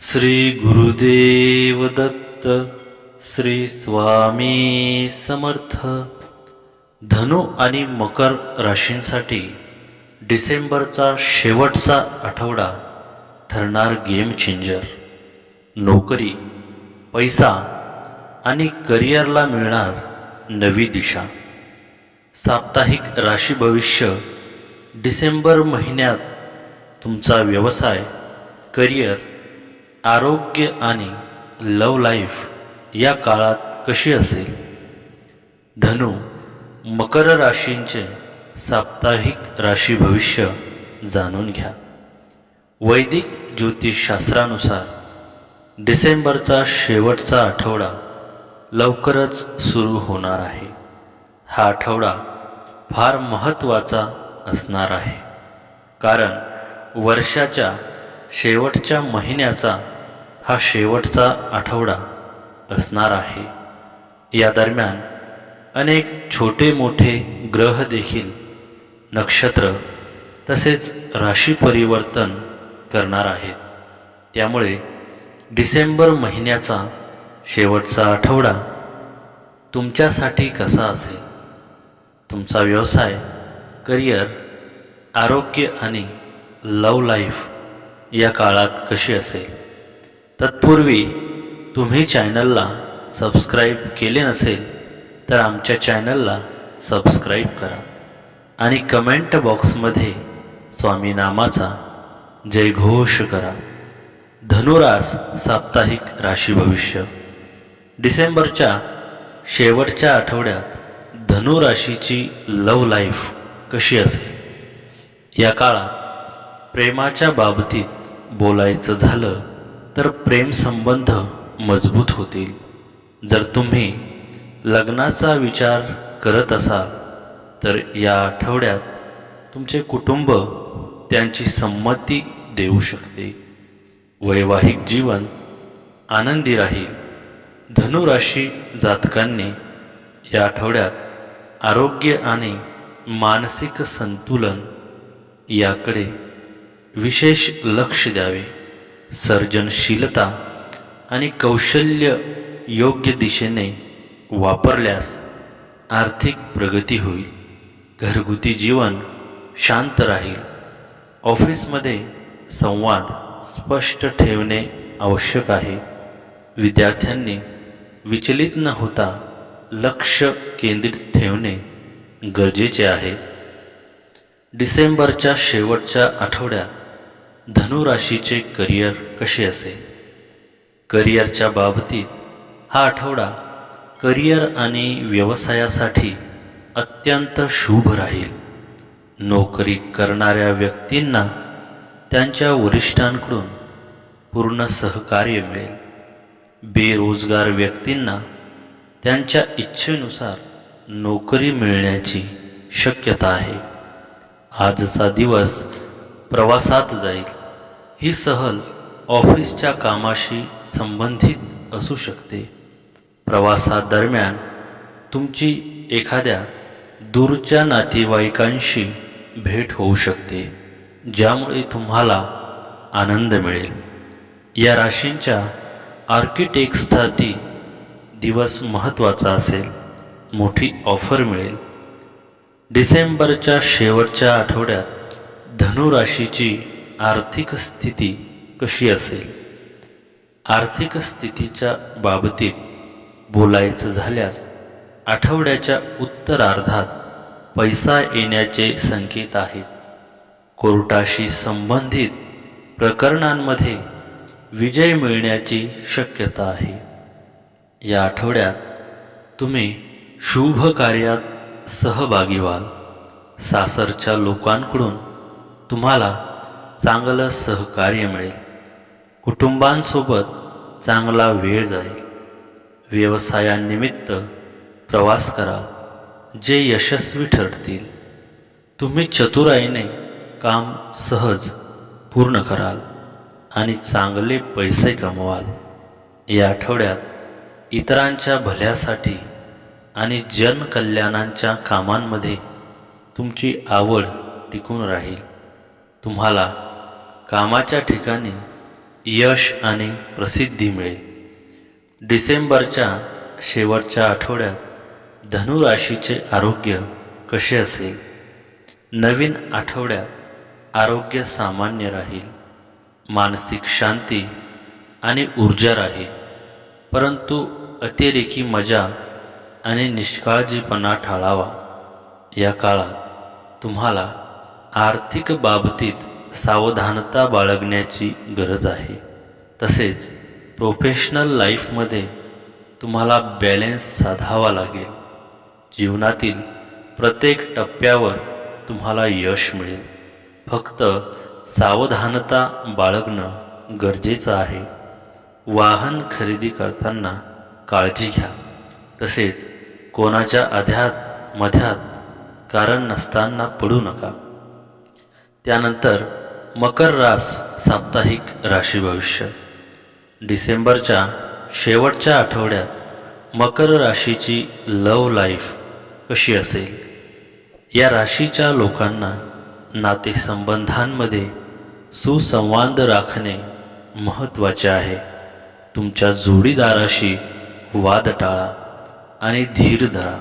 श्री गुरुदेव दत्त श्री स्वामी समर्थ. धनु आणि मकर राशींसाठी डिसेंबरचा शेवटचा आठवडा ठरणार गेम चेंजर. नोकरी पैसा आणि करिअरला मिळणार नवी दिशा. साप्ताहिक राशी भविष्य डिसेंबर महिन्यात तुमचा व्यवसाय करिअर आरोग्य आणि लव लाईफ या काळात कशी असेल? धनु मकर राशींचे साप्ताहिक राशी भविष्य जाणून घ्या. वैदिक ज्योतिषशास्त्रानुसार डिसेंबरचा शेवटचा आठवडा लवकरच सुरू होणार आहे. हा आठवडा फार महत्त्वाचा असणार आहे. कारण वर्षाच्या शेवटच्या महिन्याचा हा शेवटचा आठवडा असणार आहे. या दरम्यान अनेक छोटे मोठे ग्रह देखील नक्षत्र तसेच राशी परिवर्तन करणार आहेत. त्यामुळे डिसेंबर महिन्याचा शेवटचा आठवडा तुमच्यासाठी कसा असेल? तुमचा व्यवसाय करिअर आरोग्य आणि लव लाईफ या काळात कशी असेल? तत्पूर्वी तुम्ही चॅनलला सबस्क्राईब केले नसेल तर आमच्या चॅनलला सबस्क्राईब करा आणि कमेंट बॉक्समध्ये स्वामी नामाचा जयघोष करा. धनुरास साप्ताहिक राशी भविष्य. डिसेंबरच्या शेवटच्या आठवड्यात धनुराशीची लव लाईफ कशी असेल? या काळात प्रेमाच्या बाबतीत बोलायचं झालं तर प्रेम संबंध मजबूत होतील. जर तुम्ही लग्नाचा विचार करत असाल तर या आठवड्यात तुमचे कुटुंब त्यांची संमती देऊ शकते. वैवाहिक जीवन आनंदी राहील. धनुराशी जातकांनी या आठवड्यात आरोग्य आणि मानसिक संतुलन याकडे विशेष लक्ष द्यावे. सर्जनशीलता आणि कौशल्य योग्य दिशेने वापरल्यास आर्थिक प्रगती होईल. घरगुती जीवन शांत राहील. ऑफिसमध्ये संवाद स्पष्ट ठेवणे आवश्यक आहे. विद्यार्थ्यांनी विचलित न होता लक्ष केंद्रित ठेवणे गरजेचे आहे. डिसेंबरच्या शेवटच्या आठवड्यात धनुराशीचे करिअर कसे असेल? करिअरच्या बाबतीत हा आठवडा करिअर आणि व्यवसायासाठी अत्यंत शुभ राहील. नोकरी करणाऱ्या व्यक्तींना त्यांच्या वरिष्ठांकडून पूर्ण सहकार्य मिळेल. बेरोजगार व्यक्तींना त्यांच्या इच्छेनुसार नोकरी मिळण्याची शक्यता आहे. आजचा दिवस प्रवासात जाईल. ही सहल ऑफिसच्या कामाशी संबंधित असू शकते. प्रवासादरम्यान तुमची एखाद्या दूरच्या नातेवाईकांशी भेट होऊ शकते ज्यामुळे तुम्हाला आनंद मिळेल. या राशींच्या आर्किटेक्टसाठी दिवस महत्त्वाचा असेल मोठी ऑफर मिळेल. डिसेंबरच्या शेवटच्या आठवड्यात धनुराशीची आर्थिक स्थिती कशी असेल? आर्थिक स्थितीच्या बाबतीत बोलायचं झाल्यास आठवड्याच्या उत्तरार्धात पैसा येण्याचे संकेत आहेत. कोर्टाशी संबंधित प्रकरणांमध्ये विजय मिळण्याची शक्यता आहे. या आठवड्यात तुम्ही शुभ कार्यात सहभागी व्हाल. सासरच्या लोकांकडून तुम्हाला चांगलं सहकार्य मिळेल. कुटुंबांसोबत चांगला वेळ जाईल. व्यवसायानिमित्त प्रवास करा जे यशस्वी ठरतील. तुम्ही चतुराईने काम सहज पूर्ण कराल आणि चांगले पैसे कमवाल. या आठवड्यात इतरांच्या भल्यासाठी आणि जनकल्याणांच्या कामांमध्ये तुमची आवड टिकून राहील. तुम्हाला कामाच्या ठिकाणी यश आणि प्रसिद्धी मिळेल. डिसेंबरच्या शेवटच्या आठवड्यात धनुराशीचे आरोग्य कसे असेल? नवीन आठवड्यात आरोग्य सामान्य राहील मानसिक शांती आणि ऊर्जा राहील परंतु अतिरेकी मजा आणि निष्काळजीपणा टाळावा या काळात तुम्हाला आर्थिक बाबतीत सावधानता बाळगण्याची गरज आहे. तसेच प्रोफेशनल लाईफमध्ये तुम्हाला बॅलेन्स साधावा लागेल. जीवनातील प्रत्येक टप्प्यावर तुम्हाला यश मिळेल. फक्त सावधानता बाळगणं गरजेचं आहे. वाहन खरेदी करताना काळजी घ्या. तसेच कोणाच्या अध्यात मध्यात कारण नसताना पडू नका. त्यानंतर मकर रास साप्ताहिक राशी भविष्य. डिसेंबरच्या शेवटच्या आठवड्यात मकर राशीची लव लाईफ कशी असेल? या राशीच्या लोकांना नातेसंबंधांमध्ये सुसंवाद राखणे महत्त्वाचे आहे. तुमच्या जोडीदाराशी वाद टाळा आणि धीर धरा.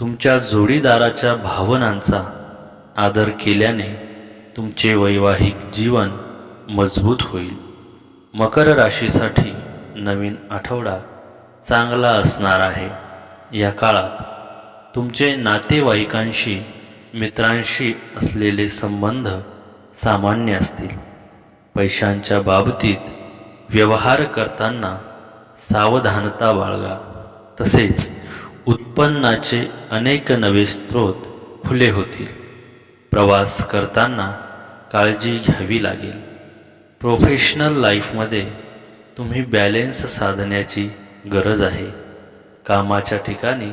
तुमच्या जोडीदाराच्या भावनांचा आदर केल्याने तुमचे वैवाहिक जीवन मजबूत होईल. मकर राशीसाठी नवीन आठवडा चांगला असणार आहे. या काळात तुमचे नातेवाईकांशी मित्रांशी असलेले संबंध सामान्य असतील. पैशांच्या बाबतीत व्यवहार करताना सावधानता बाळगा. तसेच उत्पन्नाचे अनेक नवे स्रोत खुले होतील. प्रवास करताना काळजी घ्यावी लागेल. प्रोफेशनल लाईफमध्ये तुम्ही बॅलेन्स साधण्याची गरज आहे. कामाच्या ठिकाणी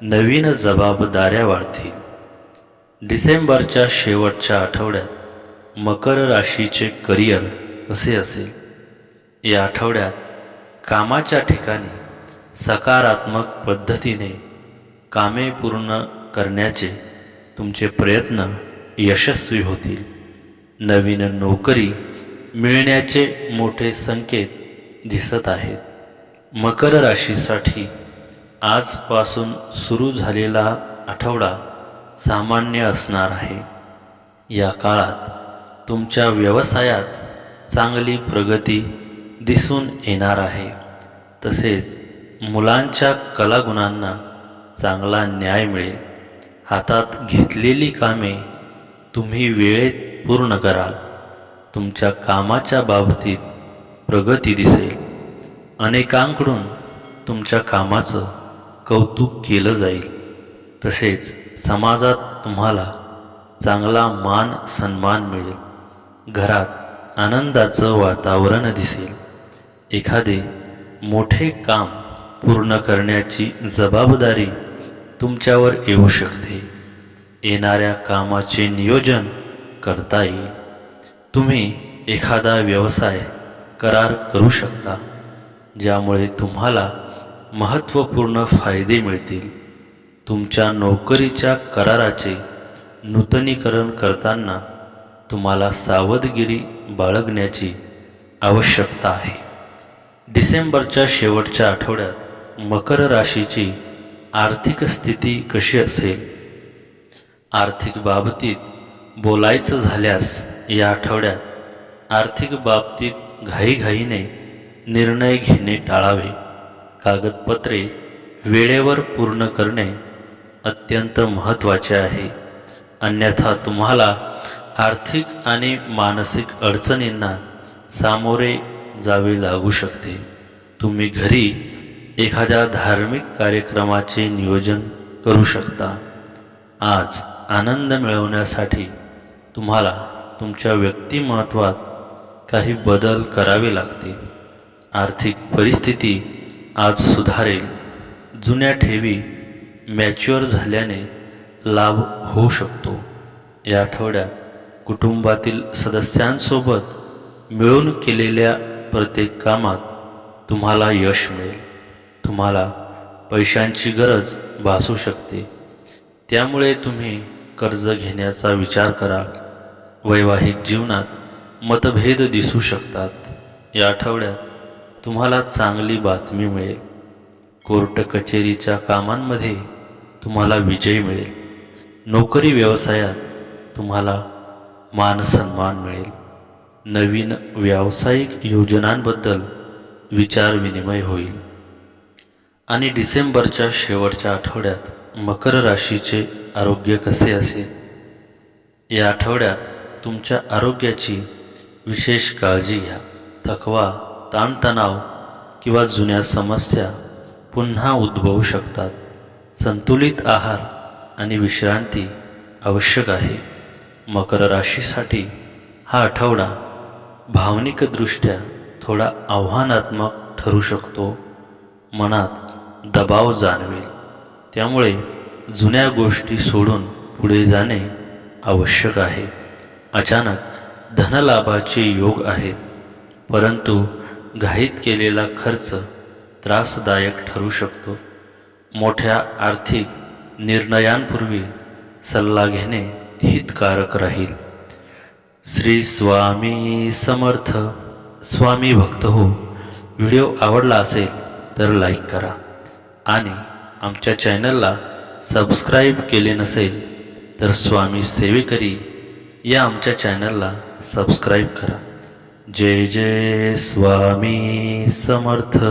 नवीन जबाबदाऱ्या वाढतील. डिसेंबरच्या शेवटच्या आठवड्यात मकर राशीचे करिअर कसे असेल. या आठवड्यात कामाच्या ठिकाणी सकारात्मक पद्धतीने कामे पूर्ण करण्याचे तुमचे प्रयत्न यशस्वी होतील. नवीन नोकरी मिळण्याचे मोठे संकेत दिसत आहेत. मकर राशीसाठी आजपासून सुरू झालेला आठवडा सामान्य असणार आहे. या काळात तुमच्या व्यवसायात चांगली प्रगती दिसून येणार आहे. तसेच मुलांच्या कलागुणांना चांगला न्याय मिळेल. हातात घेतलेली कामे तुम्ही वेळेत पूर्ण कराल. तुमच्या कामाच्या बाबतीत प्रगती दिसेल. अनेकांकडून तुमच्या कामाचं कौतुक केलं जाईल. तसेच समाजात तुम्हाला चांगला मान सन्मान मिळेल. घरात आनंदाचं वातावरण दिसेल. एखादे मोठे काम पूर्ण करण्याची जबाबदारी तुमच्यावर येऊ शकते. येणाऱ्या कामाचे नियोजन करता येईल. तुम्ही एखादा व्यवसाय करार करू शकता ज्यामुळे तुम्हाला महत्त्वपूर्ण फायदे मिळतील. तुमच्या नोकरीच्या कराराचे नूतनीकरण करताना तुम्हाला सावधगिरी बाळगण्याची आवश्यकता आहे. डिसेंबरच्या शेवटच्या आठवड्यात मकर राशीची आर्थिक स्थिती कशी असेल? आर्थिक बाबतीत बोलायचं झाल्यास या आठवड्यात आर्थिक बाबतीत घाईघाईने निर्णय घेणे टाळावे. कागदपत्रे वेळेवर पूर्ण करणे अत्यंत महत्त्वाचे आहे. अन्यथा तुम्हाला आर्थिक आणि मानसिक अडचणींना सामोरे जावे लागू शकते. तुम्ही घरी एखाद्या धार्मिक कार्यक्रमाचे नियोजन करू शकता. आज आनंद मिळवण्यासाठी तुम्हाला तुमच्या व्यक्तिमत्वात काही बदल करावे लागतील. आर्थिक परिस्थिती आज सुधारेल. जुन्या ठेवी मॅच्युअर झाल्याने लाभ होऊ शकतो. या आठवड्यात कुटुंबातील सदस्यांसोबत मिळून केलेल्या प्रत्येक कामात तुम्हाला यश मिळेल. तुम्हाला पैशांची गरज भासू शकते. त्यामुळे तुम्ही कर्ज घेण्याचा विचार करा वैवाहिक जीवनात मतभेद दिसू शकतात. या आठवड्यात तुम्हाला चांगली बातमी मिळेल. कोर्ट कचेरीच्या कामांमध्ये तुम्हाला विजय मिळेल. नोकरी व्यवसायात तुम्हाला मानसन्मान मिळेल. नवीन व्यावसायिक योजनांबद्दल विचारविनिमय होईल. आणि डिसेंबरच्या शेवटच्या आठवड्यात मकर राशीचे आरोग्य कसे असेल? या आठवड्यात तुमच्या आरोग्याची विशेष काळजी घ्या. थकवा ताणतणाव किंवा जुन्या समस्या पुन्हा उद्भवू शकतात. संतुलित आहार आणि विश्रांती आवश्यक आहे. मकर राशीसाठी हा आठवडा भावनिकदृष्ट्या थोडा आव्हानात्मक ठरू शकतो. मनात दबाव जाणवेल. त्यामुळे जुन्या गोष्टी सोडून पुढे जाणे आवश्यक आहे. अचानक धनलाभाचे योग आहेत परंतु घाईत केलेला खर्च त्रासदायक ठरू शकतो. मोठ्या आर्थिक निर्णयांपूर्वी सल्ला घेणे हितकारक राहील. श्री स्वामी समर्थ. स्वामी भक्त हो. व्हिडिओ आवडला असेल तर लाईक करा आणि आमच्या चॅनलला सबस्क्राईब केले नसेल तर स्वामी सेवेकरी या आमच्या चॅनलला सबस्क्राईब करा. जय जय स्वामी समर्थ.